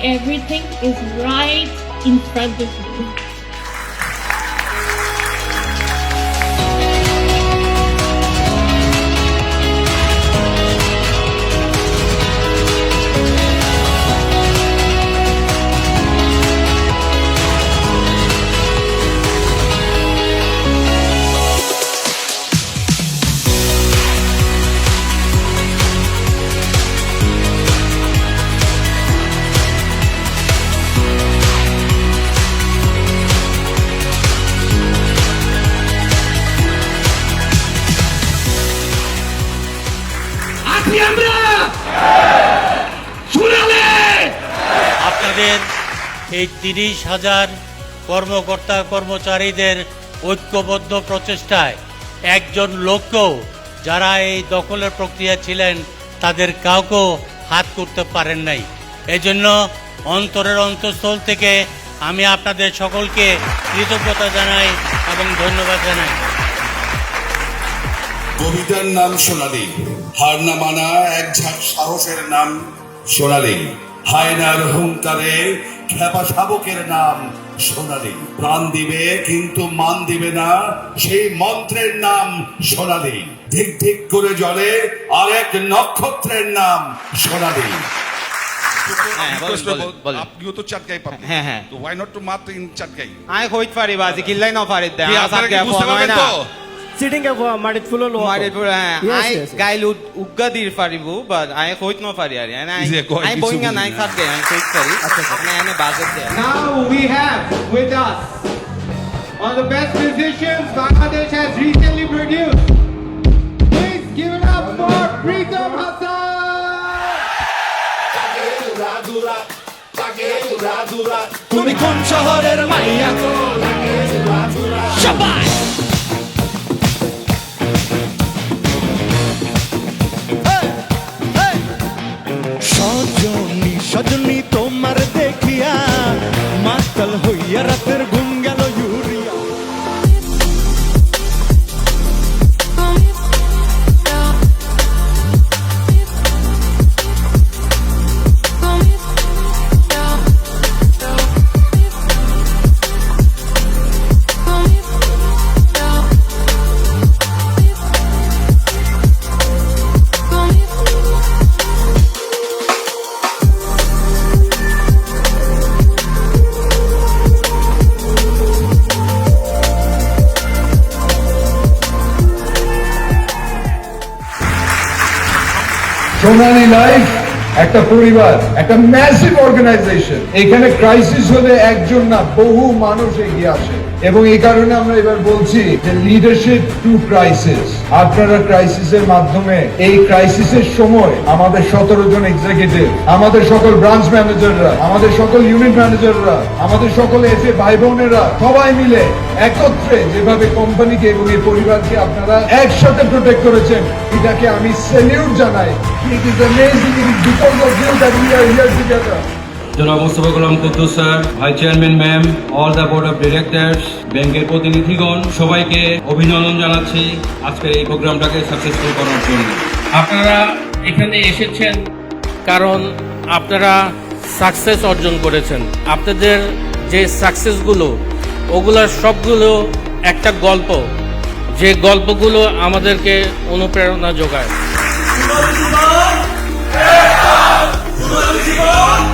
everything is right in front of you. আছি আমরা। শুনালে। আপনাদের এই তিরিশ হাজার কর্মকর্তা, কর্মচারীদের ঐক্যবদ্ধ প্রচেষ্টায় একজন লোককেও যারা এই দখলের প্রক্রিয়া ছিলেন, তাদের কাউকেও হাত করতে পারেন নাই। এজন্য অন্তরের অন্তঃস্থল থেকে আমি আপনাদের সকলকে কৃতজ্ঞতা জানাই এবং ধন্যবাদ জানাই। কবিতার নাম সোনালি। হার না মানা এক ঝাঁক সাহসের নাম সোনালি। হায়নার হুঙ্কারে খেপা শাবকের নাম সোনালি। প্রাণ দিবে কিন্তু মান দিবে না সেই মন্ত্রের নাম সোনালি। ধিক ধিক করে জলে আর এক নক্ষত্রের নাম সোনালি। হ্যাঁ। আপনিও তো চাটগাই পাবেন। হ্যাঁ, হ্যাঁ। তো ওয়াই নট টু মাত্র ইন চাটগাই আই হইত পারি বাজি কিল্লাই ন পারি দে কি আপনারা কি বুঝতে পারবেন তো? Uh, দির পারিব বাট আই হইত ন পারি আরি আই Easy, কয় আই কিছু বইঙ্গা বুঝি নাই না। সাত গে আই হইত পারি মানে এনে বাজেট দে Now we have with us one of the best musicians Bangladesh has recently produced. Please give it up for Pritam Hassan! তুমি কোন শহরের মাইয়া সবাই সোনালী লাইফ একটা পরিবার, একটা ম্যাসিভ অর্গানাইজেশন এখানে ক্রাইসিস হলে একজন না, বহু মানুষ এগিয়ে আসে। এবং এই কারণে আমরা এবার বলছি যে লিডারশিপ টু ক্রাইসিস আপনারা ক্রাইসিসের মাধ্যমে এই ক্রাইসিসের সময় আমাদের সতেরো জন এক্সিকিউটিভ আমাদের সকল ব্রাঞ্চ ম্যানেজাররা আমাদের সকল ইউনিট ম্যানেজাররা আমাদের সকল এফএ ভাই বোনেরা সবাই মিলে একত্রে যেভাবে কোম্পানিকে এবং এই পরিবারকে আপনারা একসাথে প্রোটেক্ট করেছেন, এটাকে আমি সেলিউট জানাই। It is amazing it is because of you that we are here together জনাব Mostafa Golam Quddus sir vice chairman ma'am all the board of directors ব্যাংকের প্রতিনিধিগণ সবাইকে অভিনন্দন জানাচ্ছি আজকের এই প্রোগ্রামটাকে সাকসেসফুল করার জন্য। আপনারা এখানে এসেছেন কারণ আপনারা সাকসেস অর্জন করেছেন। আপনাদের যে সাকসেসগুলো ওগুলোর সবগুলো একটা গল্প। যে গল্পগুলো আমাদেরকে অনুপ্রেরণা যোগায়। 무너지시고. 무너지시고.